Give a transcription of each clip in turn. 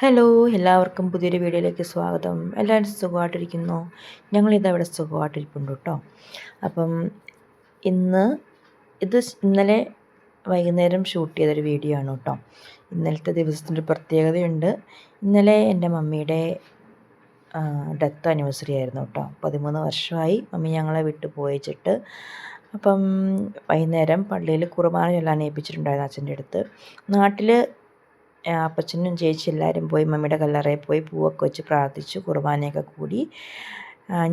Hello എല്ലാവർക്കും പുതിയൊരു വീഡിയോയിലേക്ക് സ്വാഗതം. എല്ലാവരും സുഖമായിട്ടിരിക്കുന്നു? ഞങ്ങളിതവിടെ സുഖമായിട്ടിരിപ്പുണ്ട് കേട്ടോ. അപ്പം ഇന്ന് ഇത് ഇന്നലെ വൈകുന്നേരം ഷൂട്ട് ചെയ്തൊരു വീഡിയോ ആണ് കേട്ടോ. ഇന്നലത്തെ ദിവസത്തിന്റെ പ്രത്യേകതയുണ്ട്. ഇന്നലെ എന്റെ മമ്മിയുടെ ഡെത്ത് ആനിവേഴ്സറി ആയിരുന്നു കേട്ടോ. പതിമൂന്ന് വർഷമായി മമ്മി ഞങ്ങളെ വിട്ടു പോയിച്ചിട്ട്. അപ്പം വൈകുന്നേരം പള്ളിയിൽ കുർബാന ചൊല്ലാൻ ഏൽപ്പിച്ചിട്ടുണ്ടായിരുന്നു അച്ഛന്റെ അടുത്ത്. നാട്ടിൽ അപ്പച്ചനും ചേച്ചി എല്ലാവരും പോയി മമ്മിയുടെ കല്ലറയിൽ പോയി പൂവൊക്കെ വെച്ച് പ്രാർത്ഥിച്ചു കുർബാനയൊക്കെ കൂടി.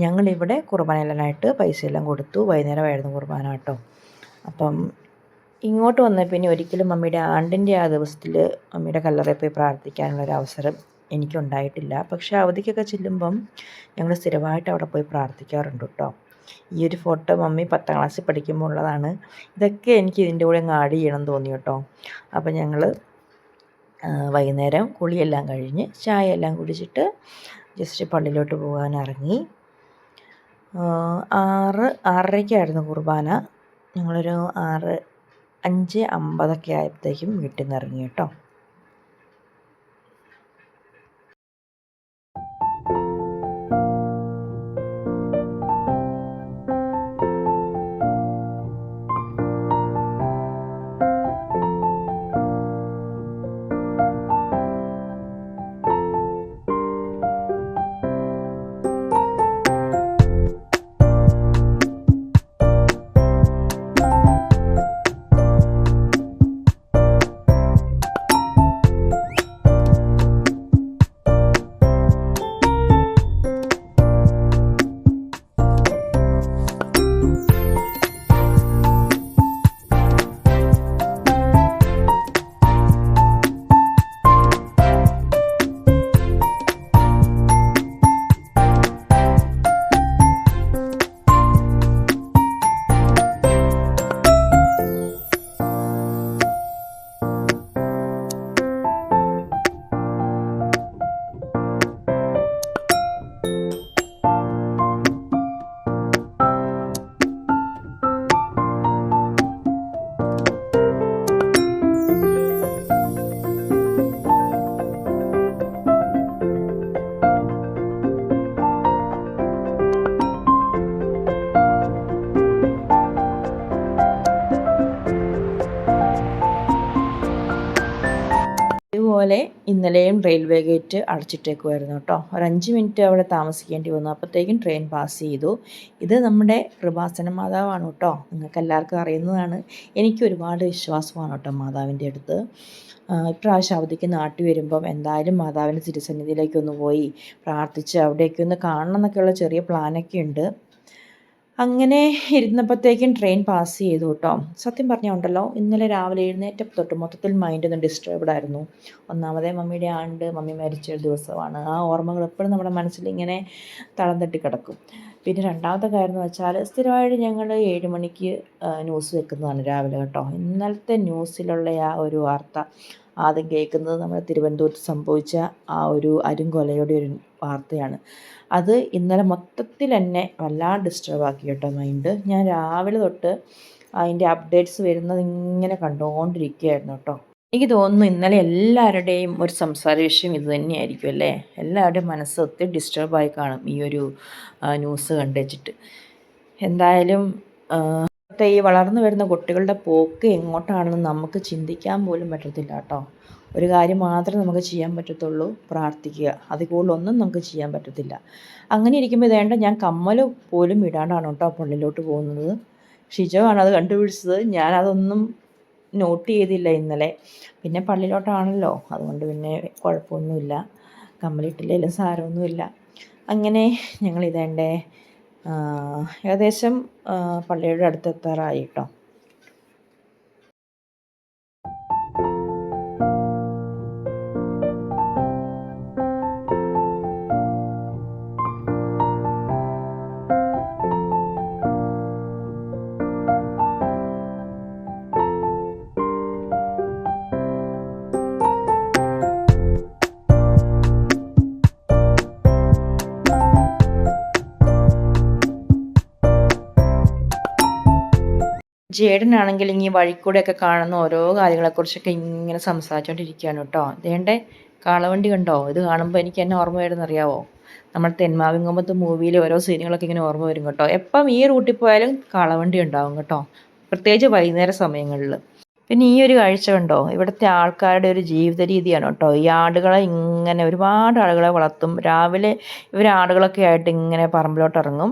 ഞങ്ങളിവിടെ കുർബാനയിലാനായിട്ട് പൈസ എല്ലാം കൊടുത്തു. വൈകുന്നേരമായിരുന്നു കുർബാന കേട്ടോ. അപ്പം ഇങ്ങോട്ട് വന്ന പിന്നെ ഒരിക്കലും മമ്മിയുടെ ആണ്ടിന്റെ ആ ദിവസത്തിൽ മമ്മിയുടെ കല്ലറയിൽ പോയി പ്രാർത്ഥിക്കാനുള്ളൊരു അവസരം എനിക്കുണ്ടായിട്ടില്ല. പക്ഷേ അവധിക്കൊക്കെ ചെല്ലുമ്പം ഞങ്ങൾ സ്ഥിരമായിട്ട് അവിടെ പോയി പ്രാർത്ഥിക്കാറുണ്ട് കേട്ടോ. ഈ ഒരു ഫോട്ടോ മമ്മി പത്താം ക്ലാസ്സിൽ പഠിക്കുമ്പോൾ ഉള്ളതാണ്. ഇതൊക്കെ എനിക്ക് ഇതിന്റെ കൂടെ അങ്ങ് ആഡ് ചെയ്യണം തോന്നി കേട്ടോ. അപ്പം ഞങ്ങൾ വൈകുന്നേരം കുളിയെല്ലാം കഴിഞ്ഞ് ചായ എല്ലാം കുടിച്ചിട്ട് ജസ്റ്റ് പള്ളിയിലോട്ട് പോകാൻ ഇറങ്ങി. ആറ് ആറരയ്ക്കായിരുന്നു കുർബാന. ഞങ്ങളൊരു ആറ് അഞ്ച് അമ്പതൊക്കെ ആയപ്പോഴത്തേക്കും വീട്ടിൽ നിന്ന് ഇറങ്ങി കേട്ടോ. ഇതുപോലെ ഇന്നലെയും റെയിൽവേ ഗേറ്റ് അടച്ചിട്ടേക്കുമായിരുന്നു കേട്ടോ. ഒരു അഞ്ച് മിനിറ്റ് അവിടെ താമസിക്കേണ്ടി വന്നു. അപ്പോഴത്തേക്കും ട്രെയിൻ പാസ് ചെയ്തു. ഇത് നമ്മുടെ കൃപാസന മാതാവാണ് കേട്ടോ. നിങ്ങൾക്ക് എല്ലാവർക്കും അറിയുന്നതാണ്. എനിക്ക് ഒരുപാട് വിശ്വാസമാണ് കേട്ടോ മാതാവിന്റെ അടുത്ത്. ഇപ്രാവശ്യം അവധിക്ക് നാട്ടിൽ വരുമ്പം എന്തായാലും മാതാവിന്റെ തിരുസന്നിധിയിലേക്കൊന്ന് പോയി പ്രാർത്ഥിച്ച് അവിടേക്കൊന്ന് കാണണം എന്നൊക്കെയുള്ള ചെറിയ പ്ലാനൊക്കെ ഉണ്ട്. അങ്ങനെ ഇരുന്നപ്പോഴത്തേക്കും ട്രെയിൻ പാസ് ചെയ്തു കേട്ടോ സത്യം പറഞ്ഞാൽ ഉണ്ടല്ലോ ഇന്നലെ രാവിലെ എഴുന്നേറ്റപ്പോൾ തൊട്ട് മൊത്തത്തിൽ മൈൻഡ് ഒന്ന് ഡിസ്റ്റർബ്ഡ് ആയിരുന്നു. ഒന്നാമതേ മമ്മിയുടെ ആണ്ട് മമ്മി മരിച്ച ദിവസമാണ്. ആ ഓർമ്മകൾ എപ്പോഴും നമ്മുടെ മനസ്സിൽ ഇങ്ങനെ തളം തട്ടി കിടക്കും. പിന്നെ രണ്ടാമത്തെ കാര്യം എന്ന് വെച്ചാൽ സ്ഥിരമായിട്ട് ഞങ്ങൾ ഏഴ് മണിക്ക് ന്യൂസ് വെക്കുന്നതാണ് രാവിലെ കേട്ടോ. ഇന്നലത്തെ ന്യൂസിലുള്ള ആ ഒരു വാർത്ത ആദ്യം കേൾക്കുന്നത് നമ്മുടെ തിരുവനന്തപുരത്ത് സംഭവിച്ച ആ ഒരു അരുംകൊലയുടെ ഒരു വാർത്തയാണ്. അത് ഇന്നലെ മൊത്തത്തിൽ എന്നെ വല്ലാതെ ഡിസ്റ്റർബ് ആക്കി കേട്ടോ മൈൻഡ് ഞാൻ രാവിലെ തൊട്ട് അതിന്റെ അപ്ഡേറ്റ്സ് വരുന്നത് ഇങ്ങനെ കണ്ടുകൊണ്ടിരിക്കുകയായിരുന്നു കേട്ടോ. എനിക്ക് തോന്നുന്നു ഇന്നലെ എല്ലാവരുടെയും ഒരു സംസാര വിഷയം ഇത് തന്നെയായിരിക്കും അല്ലേ? എല്ലാവരുടെയും മനസ്സ് ഒത്തിരി ഡിസ്റ്റർബായി കാണും ഈ ഒരു ന്യൂസ് കണ്ടുവച്ചിട്ട് എന്തായാലും ഈ വളർന്നു വരുന്ന കുട്ടികളുടെ പോക്ക് എങ്ങോട്ടാണെന്ന് നമുക്ക് ചിന്തിക്കാൻ പോലും പറ്റത്തില്ല കേട്ടോ. ഒരു കാര്യം മാത്രമേ നമുക്ക് ചെയ്യാൻ പറ്റത്തുള്ളൂ പ്രാർത്ഥിക്കുക. അതിൽ കൂടുതലൊന്നും നമുക്ക് ചെയ്യാൻ പറ്റത്തില്ല. അങ്ങനെ ഇരിക്കുമ്പോൾ ഇതേണ്ട ഞാൻ കമ്മൽ പോലും ഇടാണ്ടാണ് കേട്ടോ പള്ളിയിലോട്ട് പോകുന്നത്. ഷിജോ ആണ് അത് കണ്ടുപിടിച്ചത്. ഞാനതൊന്നും നോട്ട് ചെയ്തില്ല ഇന്നലെ. പിന്നെ പള്ളിയിലോട്ടാണല്ലോ. അതുകൊണ്ട് പിന്നെ കുഴപ്പമൊന്നുമില്ല. കമ്മലിട്ടില്ലെങ്കിലും സാരമൊന്നുമില്ല. അങ്ങനെ ഞങ്ങൾ ഇതേണ്ടേ ഏകദേശം പള്ളിയുടെ അടുത്തെത്താറായി കേട്ടോ. ജേഡനാണെങ്കിൽ ഈ വഴിക്കൂടെയൊക്കെ കാണുന്ന ഓരോ കാര്യങ്ങളെക്കുറിച്ചൊക്കെ ഇങ്ങനെ സംസാരിച്ചുകൊണ്ടിരിക്കുകയാണ് കേട്ടോ. അതേണ്ടേ കാളവണ്ടി കണ്ടോ? ഇത് കാണുമ്പോൾ എനിക്ക് എന്നെ ഓർമ്മ വരുന്ന അറിയാവോ നമ്മൾ തെന്മാവിൻകൊമ്പത്ത് മൂവിയിലെ ഓരോ സീനുകളൊക്കെ ഇങ്ങനെ ഓർമ്മ വരും കേട്ടോ. എപ്പം ഈ റൂട്ടിൽ പോയാലും കാളവണ്ടി ഉണ്ടാവും കേട്ടോ. പ്രത്യേകിച്ച് വൈകുന്നേര സമയങ്ങളിൽ. പിന്നെ ഈ ഒരു കാഴ്ച കണ്ടോ? ഇവിടുത്തെ ആൾക്കാരുടെ ഒരു ജീവിത രീതിയാണ് കേട്ടോ. ഈ ആടുകളെ ഇങ്ങനെ ഒരുപാട് ആളുകളെ വളർത്തും. രാവിലെ ഇവർ ആടുകളൊക്കെ ആയിട്ട് ഇങ്ങനെ പറമ്പിലോട്ട് ഇറങ്ങും.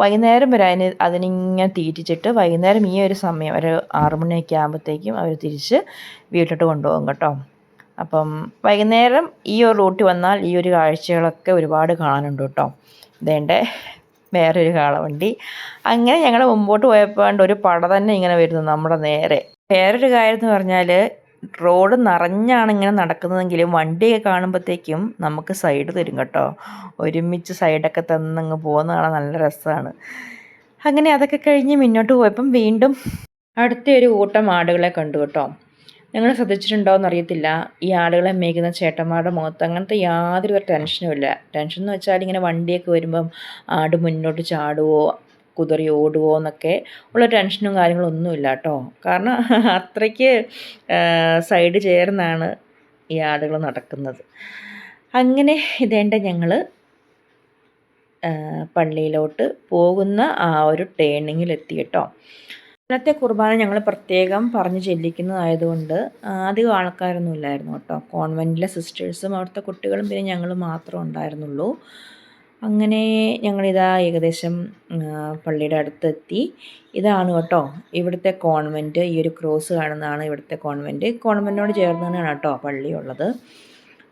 വൈകുന്നേരം വരെ അതിന് അതിനിങ്ങനെ തീറ്റിച്ചിട്ട് വൈകുന്നേരം ഈ ഒരു സമയം ഒരു ആറു മണിയൊക്കെ ആകുമ്പോഴത്തേക്കും അവർ തിരിച്ച് വീട്ടിലോട്ട് കൊണ്ടുപോകും കേട്ടോ. അപ്പം വൈകുന്നേരം ഈ ഒരു റൂട്ടിൽ വന്നാൽ ഈ ഒരു കാഴ്ചകളൊക്കെ ഒരുപാട് കാണാനുണ്ട് കേട്ടോ. ഇതേണ്ട വേറൊരു കാളവണ്ടി. അങ്ങനെ ഞങ്ങൾ മുമ്പോട്ട് പോയപ്പോൾ ഒരു പട തന്നെ ഇങ്ങനെ വരുന്നു നമ്മുടെ നേരെ. വേറൊരു കാര്യം എന്ന് പറഞ്ഞാൽ റോഡ് നിറഞ്ഞാണ് ഇങ്ങനെ നടക്കുന്നതെങ്കിലും വണ്ടിയൊക്കെ കാണുമ്പോഴത്തേക്കും നമുക്ക് സൈഡ് തരും കേട്ടോ. ഒരുമിച്ച് സൈഡൊക്കെ തന്നങ്ങ് പോകുന്ന കാണാൻ നല്ല രസമാണ്. അങ്ങനെ അതൊക്കെ കഴിഞ്ഞ് മുന്നോട്ട് പോയപ്പം വീണ്ടും അടുത്ത ഒരു കൂട്ടം ആടുകളെ കണ്ടു കേട്ടോ. നിങ്ങൾ ശ്രദ്ധിച്ചിട്ടുണ്ടോ എന്നറിയത്തില്ല. ഈ ആടുകളെ മേയ്ക്കുന്ന ചേട്ടന്മാരുടെ മുഖത്ത് അങ്ങനത്തെ യാതൊരു ടെൻഷനും ഇല്ല. ടെൻഷൻ എന്ന് വെച്ചാൽ ഇങ്ങനെ വണ്ടിയൊക്കെ വരുമ്പം ആട് മുന്നോട്ട് ചാടുവോ കുതിറി ഓടുവോ എന്നൊക്കെ ഉള്ള ടെൻഷനും കാര്യങ്ങളും ഒന്നുമില്ല കേട്ടോ. കാരണം അത്രയ്ക്ക് സൈഡ് ചേർന്നാണ് ഈ ആടുകൾ നടക്കുന്നത്. അങ്ങനെ ഇതേണ്ട ഞങ്ങൾ പള്ളിയിലോട്ട് പോകുന്ന ആ ഒരു ടേണിങ്ങിലെത്തി കേട്ടോ. ഇന്നത്തെ കുർബാന ഞങ്ങൾ പ്രത്യേകം പറഞ്ഞ് ചെല്ലിക്കുന്നതായതുകൊണ്ട് അധികം ആൾക്കാരൊന്നും ഇല്ലായിരുന്നു കേട്ടോ. കോൺവെന്റിലെ സിസ്റ്റേഴ്സും അവിടുത്തെ കുട്ടികളും പിന്നെ ഞങ്ങൾ മാത്രമേ ഉണ്ടായിരുന്നുള്ളൂ. അങ്ങനെ ഞങ്ങളിതാ ഏകദേശം പള്ളിയുടെ അടുത്തെത്തി. ഇതാണ് കേട്ടോ ഇവിടുത്തെ കോൺവെന്റ് ഈ ഒരു ക്രോസ് കാണുന്നതാണ് ഇവിടുത്തെ കോൺവെന്റ് കോൺവെന്റിനോട് ചേർന്ന് തന്നെയാണ് കേട്ടോ പള്ളി ഉള്ളത്.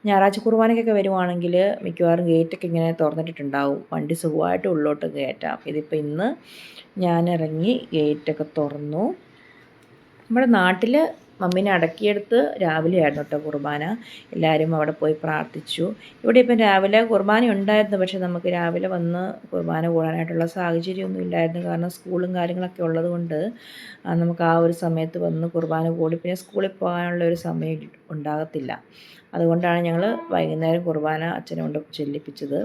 ഞായറാഴ്ച കുർബാനയ്ക്കൊക്കെ വരുവാണെങ്കിൽ മിക്കവാറും ഗേറ്റൊക്കെ ഇങ്ങനെ തുറന്നിട്ടിട്ടുണ്ടാവും. വണ്ടി സുഖമായിട്ട് ഉള്ളോട്ട് കയറ്റാം. ഇതിപ്പോൾ ഇന്ന് ഞാൻ ഇറങ്ങി ഗേറ്റൊക്കെ തുറന്നു. നമ്മുടെ നാട്ടിൽ മമ്മീനെ അടക്കിയെടുത്ത് രാവിലെ ആയിരുന്നു കേട്ടോ കുർബാന. എല്ലാവരും അവിടെ പോയി പ്രാർത്ഥിച്ചു. ഇവിടെ ഇപ്പം രാവിലെ കുർബാന ഉണ്ടായിരുന്നു. പക്ഷേ നമുക്ക് രാവിലെ വന്ന് കുർബാന കൂടാനായിട്ടുള്ള സാഹചര്യമൊന്നും ഇല്ലായിരുന്നു. കാരണം സ്കൂളും കാര്യങ്ങളൊക്കെ ഉള്ളതുകൊണ്ട് നമുക്ക് ആ ഒരു സമയത്ത് വന്ന് കുർബാന കൂടി. പിന്നെ സ്കൂളിൽ പോകാനുള്ള ഒരു സമയം ഉണ്ടാകത്തില്ല. അതുകൊണ്ടാണ് ഞങ്ങൾ വൈകുന്നേരം കുർബാന അച്ഛനെ കൊണ്ട് ചെല്ലിപ്പിച്ചത്.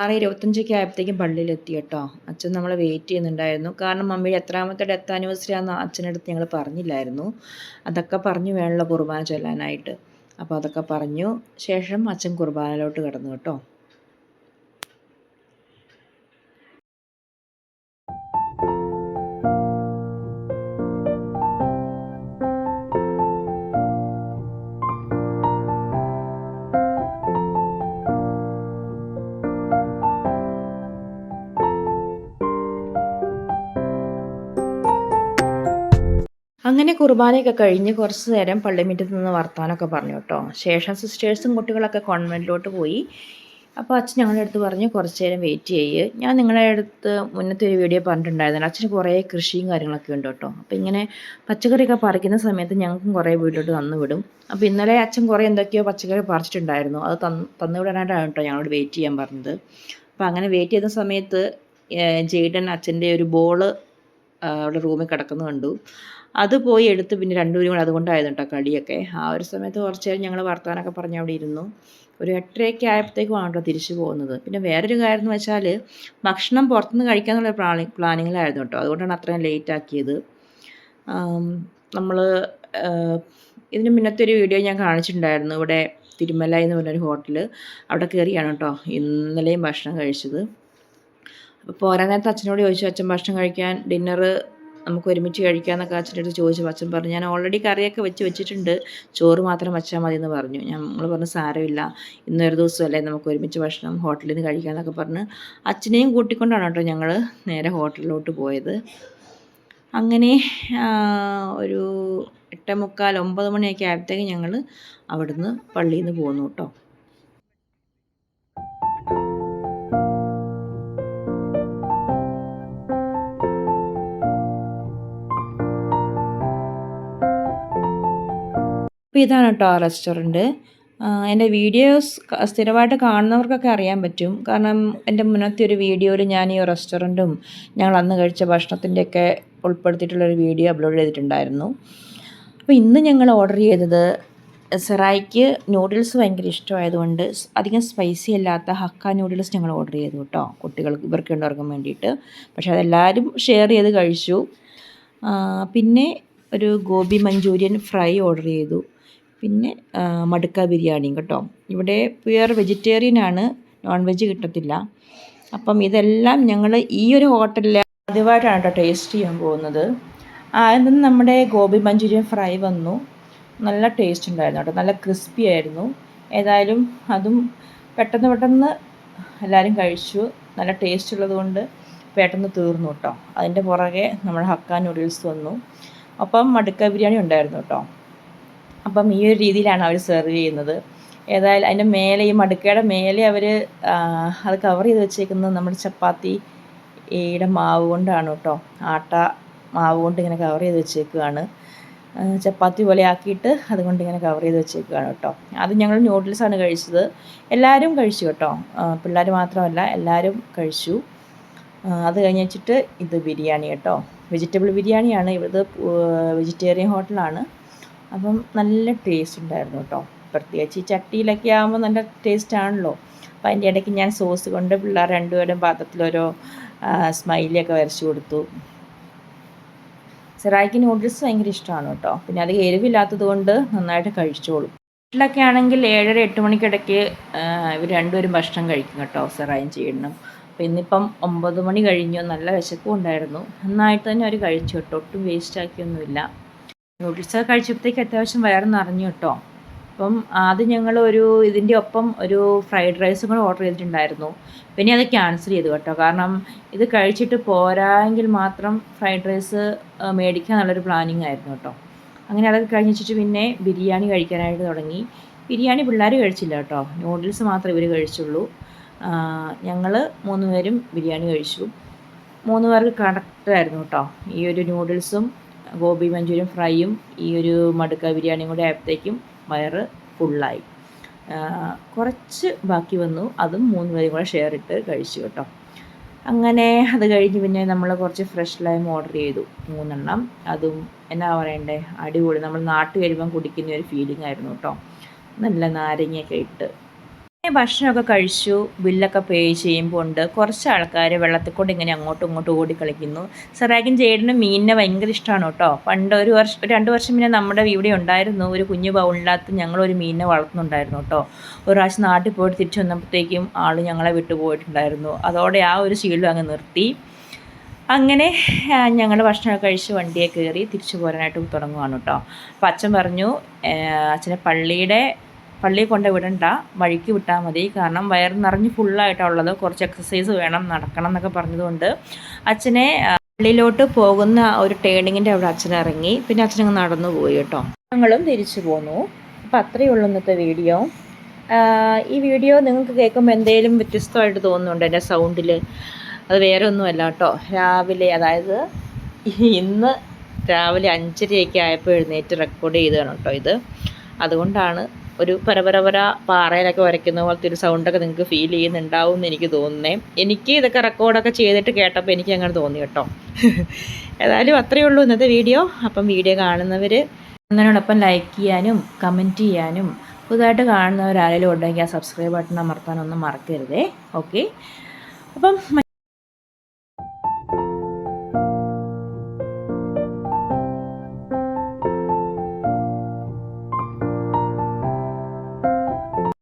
ആറ് ഇരുപത്തഞ്ചൊക്കെ ആയപ്പോഴത്തേക്കും പള്ളിയിലെത്തി കേട്ടോ. അച്ഛൻ നമ്മളെ വെയിറ്റ് ചെയ്യുന്നുണ്ടായിരുന്നു. കാരണം മമ്മിയുടെ എത്രാമത്തെ ഡെത്ത് ആനിവേഴ്സറി ആണെന്ന് അച്ഛനടുത്ത് ഞങ്ങൾ പറഞ്ഞില്ലായിരുന്നു. അതൊക്കെ പറഞ്ഞു വേണമല്ലോ കുർബാന ചൊല്ലാനായിട്ട്. അപ്പോൾ അതൊക്കെ പറഞ്ഞു. ശേഷം അച്ഛൻ കുർബാനയിലോട്ട് കിടന്നു കേട്ടോ. അങ്ങനെ കുർബാനയൊക്കെ കഴിഞ്ഞ് കുറച്ച് നേരം പള്ളിമുറ്റത്ത് നിന്ന് വർത്താനമൊക്കെ പറഞ്ഞു കേട്ടോ. ശേഷം സിസ്റ്റേഴ്സും കുട്ടികളൊക്കെ കോൺവെന്റിലോട്ട് പോയി. അപ്പോൾ അച്ഛൻ ഞങ്ങളുടെ അടുത്ത് പറഞ്ഞു കുറച്ച് നേരം വെയിറ്റ് ചെയ്യ്. ഞാൻ നിങ്ങളുടെ അടുത്ത് മുന്നത്തെ ഒരു വീഡിയോ പറഞ്ഞിട്ടുണ്ടായിരുന്നു. അച്ഛന് കുറേ കൃഷിയും കാര്യങ്ങളൊക്കെ ഉണ്ട് കേട്ടോ. അപ്പോൾ ഇങ്ങനെ പച്ചക്കറിയൊക്കെ പറിക്കുന്ന സമയത്ത് ഞങ്ങൾക്കും കുറേ വീട്ടിലോട്ട് തന്നു വിടും. അപ്പോൾ ഇന്നലെ അച്ഛൻ കുറേ എന്തൊക്കെയോ പച്ചക്കറി പറിച്ചിട്ടുണ്ടായിരുന്നു. അത് തന്ന് തന്നു വിടാനായിട്ടാണ് കേട്ടോ ഞങ്ങളോട് വെയിറ്റ് ചെയ്യാൻ പറഞ്ഞത്. അപ്പോൾ അങ്ങനെ വെയിറ്റ് ചെയ്യുന്ന സമയത്ത് ജെയ്ഡൻ അച്ഛന്റെ ഒരു ബോൾ അവിടെ റൂമിൽ കിടക്കുന്നത് കണ്ടു. അത് പോയി എടുത്ത് പിന്നെ രണ്ടുപേരും കൂടെ അതുകൊണ്ടായിരുന്നു കേട്ടോ കളിയൊക്കെ. ആ ഒരു സമയത്ത് കുറച്ച് നേരം ഞങ്ങൾ വർത്തമാനമൊക്കെ പറഞ്ഞ് അവിടെ ഇരുന്നു. ഒരു എട്ടരയൊക്കെ ആയപ്പോഴത്തേക്കും ആണല്ലോ തിരിച്ചു പോകുന്നത്. പിന്നെ വേറൊരു കാര്യം എന്ന് വെച്ചാൽ ഭക്ഷണം പുറത്തുനിന്ന് കഴിക്കാന്നുള്ള പ്ലാനി പ്ലാനിങ്ങിലായിരുന്നു കേട്ടോ അതുകൊണ്ടാണ് അത്രയും ലേറ്റ് ആക്കിയത്. നമ്മൾ ഇതിന് മുന്നത്തെ ഒരു വീഡിയോ ഞാൻ കാണിച്ചിട്ടുണ്ടായിരുന്നു. ഇവിടെ തിരുമല എന്ന് പറഞ്ഞൊരു ഹോട്ടൽ അവിടെ കയറിയാണ് കേട്ടോ ഇന്നലെയും ഭക്ഷണം കഴിച്ചത്. അപ്പോൾ പോരാൻ നേരത്തെ അച്ഛനോട് ചോദിച്ചു അച്ഛൻ ഭക്ഷണം കഴിക്കാൻ ഡിന്നറ് നമുക്ക് ഒരുമിച്ച് കഴിക്കാമെന്നൊക്കെ അച്ഛന്റെ അടുത്ത് ചോദിച്ചു അച്ഛൻ പറഞ്ഞു ഞാൻ ഓൾറെഡി കറിയൊക്കെ വെച്ച് വെച്ചിട്ടുണ്ട് ചോറ് മാത്രം വെച്ചാൽ മതി എന്ന് പറഞ്ഞു ഞങ്ങൾ പറഞ്ഞു സാരമില്ല ഇന്നൊരു ദിവസമല്ലേ നമുക്ക് ഒരുമിച്ച് ഭക്ഷണം ഹോട്ടലിൽ നിന്ന് കഴിക്കാമെന്നൊക്കെ പറഞ്ഞ് അച്ഛനെയും കൂട്ടിക്കൊണ്ടാണ് കേട്ടോ ഞങ്ങൾ നേരെ ഹോട്ടലിലോട്ട് പോയത്. അങ്ങനെ ഒരു എട്ടേ മുക്കാൽ ഒമ്പത് മണിയൊക്കെ ആയപ്പോഴത്തേക്ക് ഞങ്ങൾ അവിടുന്ന് പള്ളിയിൽ നിന്ന് പോന്നു കേട്ടോ. അപ്പോൾ ഇതാണ് കേട്ടോ ആ റെസ്റ്റോറന്റ്. എന്റെ വീഡിയോസ് സ്ഥിരമായിട്ട് കാണുന്നവർക്കൊക്കെ അറിയാൻ പറ്റും. കാരണം എന്റെ മുന്നത്തെ ഒരു വീഡിയോയിൽ ഞാൻ ഈ റെസ്റ്റോറന്റും ഞങ്ങൾ അന്ന് കഴിച്ച ഭക്ഷണത്തിന്റെയൊക്കെ ഉൾപ്പെടുത്തിയിട്ടുള്ളൊരു വീഡിയോ അപ്ലോഡ് ചെയ്തിട്ടുണ്ടായിരുന്നു. അപ്പോൾ ഇന്ന് ഞങ്ങൾ ഓർഡർ ചെയ്തത് സെറായിക്ക് നൂഡിൽസ് ഭയങ്കര ഇഷ്ടമായതുകൊണ്ട് അധികം സ്പൈസി അല്ലാത്ത ഹക്ക നൂഡിൽസ് ഞങ്ങൾ ഓർഡർ ചെയ്തു കേട്ടോ. കുട്ടികൾക്ക് ഇവർക്ക് ഉണ്ടാക്കാൻ വേണ്ടിയിട്ട്. പക്ഷേ അതെല്ലാവരും ഷെയർ ചെയ്ത് കഴിച്ചു. പിന്നെ ഒരു ഗോബി മഞ്ചൂരിയൻ ഫ്രൈ ഓർഡർ ചെയ്തു. പിന്നെ മടുക്ക ബിരിയാണിയും കേട്ടോ. ഇവിടെ പ്യുവർ വെജിറ്റേറിയൻ ആണ് നോൺ വെജ് കിട്ടത്തില്ല. അപ്പം ഇതെല്ലാം ഞങ്ങൾ ഈ ഒരു ഹോട്ടലിൽ ആദ്യമായിട്ടാണ് കേട്ടോ ടേസ്റ്റ് ചെയ്യാൻ പോകുന്നത്. ആദ്യം നമ്മുടെ ഗോബി മഞ്ചൂരിയൻ ഫ്രൈ വന്നു. നല്ല ടേസ്റ്റ് ഉണ്ടായിരുന്നു കേട്ടോ. നല്ല ക്രിസ്പി ആയിരുന്നു. ഏതായാലും അതും പെട്ടെന്ന് പെട്ടെന്ന് എല്ലാവരും കഴിച്ചു. നല്ല ടേസ്റ്റ് ഉള്ളതുകൊണ്ട് പെട്ടെന്ന് തീർന്നു കേട്ടോ. അതിന്റെ പുറകെ നമ്മുടെ ഹക്ക നൂഡിൽസ് വന്നു. അപ്പം മടുക്ക ബിരിയാണി ഉണ്ടായിരുന്നു കേട്ടോ. അപ്പം ഈ ഒരു രീതിയിലാണ് അവർ സെർവ് ചെയ്യുന്നത്. ഏതായാലും അതിന്റെ മേലെ ഈ മടുക്കയുടെ മേലെ അവർ അത് കവർ ചെയ്ത് വെച്ചേക്കുന്നത് നമ്മുടെ ചപ്പാത്തി ഈയുടെ മാവ് കൊണ്ടാണ് കേട്ടോ. ആട്ട മാവ് കൊണ്ട് ഇങ്ങനെ കവർ ചെയ്ത് വെച്ചേക്കുകയാണ്. ചപ്പാത്തി പോലെ ആക്കിയിട്ട് അതുകൊണ്ട് ഇങ്ങനെ കവർ ചെയ്ത് വെച്ചേക്കുകയാണ് കേട്ടോ. അത് ഞങ്ങൾ ന്യൂഡിൽസാണ് കഴിച്ചത്. എല്ലാവരും കഴിച്ചു കേട്ടോ. പിള്ളേർ മാത്രമല്ല എല്ലാവരും കഴിച്ചു. അത് കഴിഞ്ഞ് വെച്ചിട്ട് ഇത് ബിരിയാണി കേട്ടോ. വെജിറ്റബിൾ ബിരിയാണിയാണ്. ഇവിടുത്തെ വെജിറ്റേറിയൻ ഹോട്ടലാണ് അപ്പം നല്ല ടേസ്റ്റ് ഉണ്ടായിരുന്നു കേട്ടോ പ്രത്യേകിച്ച് ഈ ചട്ടിയിലൊക്കെ ആകുമ്പോൾ നല്ല ടേസ്റ്റ് ആണല്ലോ. അപ്പം അതിന്റെ ഇടയ്ക്ക് ഞാൻ സോസ് കൊണ്ട് പിള്ളേർ രണ്ടുപേരും പാത്രത്തിലോരോ സ്മൈലിയൊക്കെ വരച്ചു കൊടുത്തു. സെറായിക്ക് നൂഡിൽസ് ഭയങ്കര ഇഷ്ടമാണ് കേട്ടോ പിന്നെ അത് എരിവില്ലാത്തത് കൊണ്ട് നന്നായിട്ട് കഴിച്ചോളും. വീട്ടിലൊക്കെ ആണെങ്കിൽ ഏഴര എട്ട് മണിക്കിടയ്ക്ക് ഇവർ രണ്ടുപേരും ഭക്ഷണം കഴിക്കും കേട്ടോ സെറായും ചെയ്യണം അപ്പോൾ ഇന്നിപ്പം ഒമ്പത് മണി കഴിഞ്ഞു. നല്ല വിശക്കും ഉണ്ടായിരുന്നു. നന്നായിട്ട് തന്നെ അവർ കഴിച്ചു കേട്ടോ ഒട്ടും വേസ്റ്റ് ആക്കിയൊന്നുമില്ല നൂഡിൽസ് ഒക്കെ കഴിച്ചപ്പോഴത്തേക്ക് അത്യാവശ്യം വയറ് നിറഞ്ഞു കേട്ടോ. അപ്പം അത് ഞങ്ങൾ ഒരു ഇതിന്റെ ഒപ്പം ഒരു ഫ്രൈഡ് റൈസും കൂടെ ഓർഡർ ചെയ്തിട്ടുണ്ടായിരുന്നു. പിന്നെ അത് ക്യാൻസൽ ചെയ്തു കേട്ടോ. കാരണം ഇത് കഴിച്ചിട്ട് പോരായെങ്കിൽ മാത്രം ഫ്രൈഡ് റൈസ് മേടിക്കാൻ നല്ലൊരു പ്ലാനിങ് ആയിരുന്നു കേട്ടോ. അങ്ങനെ അതൊക്കെ കഴിഞ്ഞ് വെച്ചിട്ട് പിന്നെ ബിരിയാണി കഴിക്കാനായിട്ട് തുടങ്ങി. ബിരിയാണി പിള്ളേർ കഴിച്ചില്ല കേട്ടോ. നൂഡിൽസ് മാത്രമേ ഇവർ കഴിച്ചുള്ളൂ. ഞങ്ങൾ മൂന്ന് പേരും ബിരിയാണി കഴിച്ചു. മൂന്ന് പേർക്ക് കറക്റ്റായിരുന്നു കേട്ടോ. ഈ ഒരു നൂഡിൽസും ഗോബി മഞ്ചൂരിയൻ ഫ്രൈയും ഈ ഒരു മടുക്ക ബിരിയാണിയും കൂടെ ആയപ്പോഴത്തേക്കും വയറ് ഫുള്ളായി കുറച്ച് ബാക്കി വന്നു. അതും മൂന്ന് പേരും കൂടെ ഷെയർ ഇട്ട് കഴിച്ചു കേട്ടോ. അങ്ങനെ അത് കഴിഞ്ഞ് പിന്നെ നമ്മൾ കുറച്ച് ഫ്രഷ് ലൈം ഓർഡർ ചെയ്തു. മൂന്നെണ്ണം. അതും എന്നാ പറയണ്ടേ? അടിപൊളി. നമ്മൾ നാട്ടിൽ വരുമ്പം കുടിക്കുന്ന ഒരു ഫീലിംഗ് ആയിരുന്നു കേട്ടോ. നല്ല നാരങ്ങയൊക്കെ ഇട്ട്. ഭക്ഷണമൊക്കെ കഴിച്ചു ബില്ലൊക്കെ പേ ചെയ്യുമ്പോൾ ഉണ്ട് കുറച്ച് ആൾക്കാർ വെള്ളത്തിൽ കൂടെ ഇങ്ങനെ അങ്ങോട്ടും ഇങ്ങോട്ടും ഓടി കളിക്കുന്നു. സെറാഗിൻ ജെയ്ഡിന് മീനിനെ ഭയങ്കര ഇഷ്ടമാണ് കേട്ടോ. പണ്ട് ഒരു വർഷം രണ്ട് വർഷം മുന്നേ നമ്മുടെ ഇവിടെ ഉണ്ടായിരുന്നു ഒരു കുഞ്ഞു ബൗളിനകത്ത് ഞങ്ങളൊരു മീനിനെ വളർത്തുന്നുണ്ടായിരുന്നു കേട്ടോ. ഒരു പ്രാവശ്യം നാട്ടിൽ പോയിട്ട് തിരിച്ചു വന്നപ്പോഴത്തേക്കും ആൾ ഞങ്ങളെ വിട്ടു പോയിട്ടുണ്ടായിരുന്നു. അതോടെ ആ ഒരു ശീലം അങ്ങ് നിർത്തി. അങ്ങനെ ഞങ്ങൾ ഭക്ഷണമൊക്കെ കഴിച്ച് വണ്ടിയെ കയറി തിരിച്ചു പോരാനായിട്ട് തുടങ്ങുവാണ് കേട്ടോ. അപ്പം അച്ഛൻ പറഞ്ഞു അച്ഛനെ പള്ളിയുടെ പള്ളിയിൽ കൊണ്ട് വിടണ്ട വഴിക്ക് വിട്ടാൽ മതി. കാരണം വയറ് നിറഞ്ഞ് ഫുള്ളായിട്ടുള്ളത് കുറച്ച് എക്സസൈസ് വേണം നടക്കണം എന്നൊക്കെ പറഞ്ഞതുകൊണ്ട് അച്ഛനെ പള്ളിയിലോട്ട് പോകുന്ന ഒരു ടേണിങ്ങിന്റെ അവിടെ അച്ഛൻ ഇറങ്ങി. പിന്നെ അച്ഛനങ്ങ് നടന്നു പോയി കേട്ടോ. ഞങ്ങളും തിരിച്ചു പോന്നു. അപ്പോൾ അത്രയേ ഉള്ളൂ ഇന്നത്തെ വീഡിയോ. ഈ വീഡിയോ നിങ്ങൾക്ക് കേൾക്കുമ്പോൾ എന്തെങ്കിലും വ്യത്യസ്തമായിട്ട് തോന്നുന്നുണ്ട് എന്റെ സൗണ്ടിൽ അത് വേറെ ഒന്നുമല്ല കേട്ടോ. രാവിലെ അതായത് ഇന്ന് രാവിലെ അഞ്ചരയൊക്കെ ആയപ്പോൾ എഴുന്നേറ്റ് റെക്കോർഡ് ചെയ്തതാണ് കേട്ടോ ഇത്. അതുകൊണ്ടാണ് ഒരു പരപരപര പാറയിലൊക്കെ വരയ്ക്കുന്ന പോലത്തെ ഒരു സൗണ്ടൊക്കെ നിങ്ങൾക്ക് ഫീൽ ചെയ്യുന്നുണ്ടാവും എന്ന് എനിക്ക് തോന്നുന്നേ. എനിക്ക് ഇതൊക്കെ റെക്കോർഡൊക്കെ ചെയ്തിട്ട് കേട്ടപ്പോൾ എനിക്ക് അങ്ങനെ തോന്നി കേട്ടോ. ഏതായാലും അത്രയേ ഉള്ളൂ ഇന്നത്തെ വീഡിയോ അപ്പം വീഡിയോ കാണുന്നവർ അതിനോടൊപ്പം ലൈക്ക് ചെയ്യാനും കമന്റ് ചെയ്യാനും പുതുതായിട്ട് കാണുന്നവരാരെങ്കിലും ഉണ്ടെങ്കിൽ ആ സബ്സ്ക്രൈബ് ബട്ടൺ അമർത്താനൊന്നും മറക്കരുതേ. ഓക്കെ അപ്പം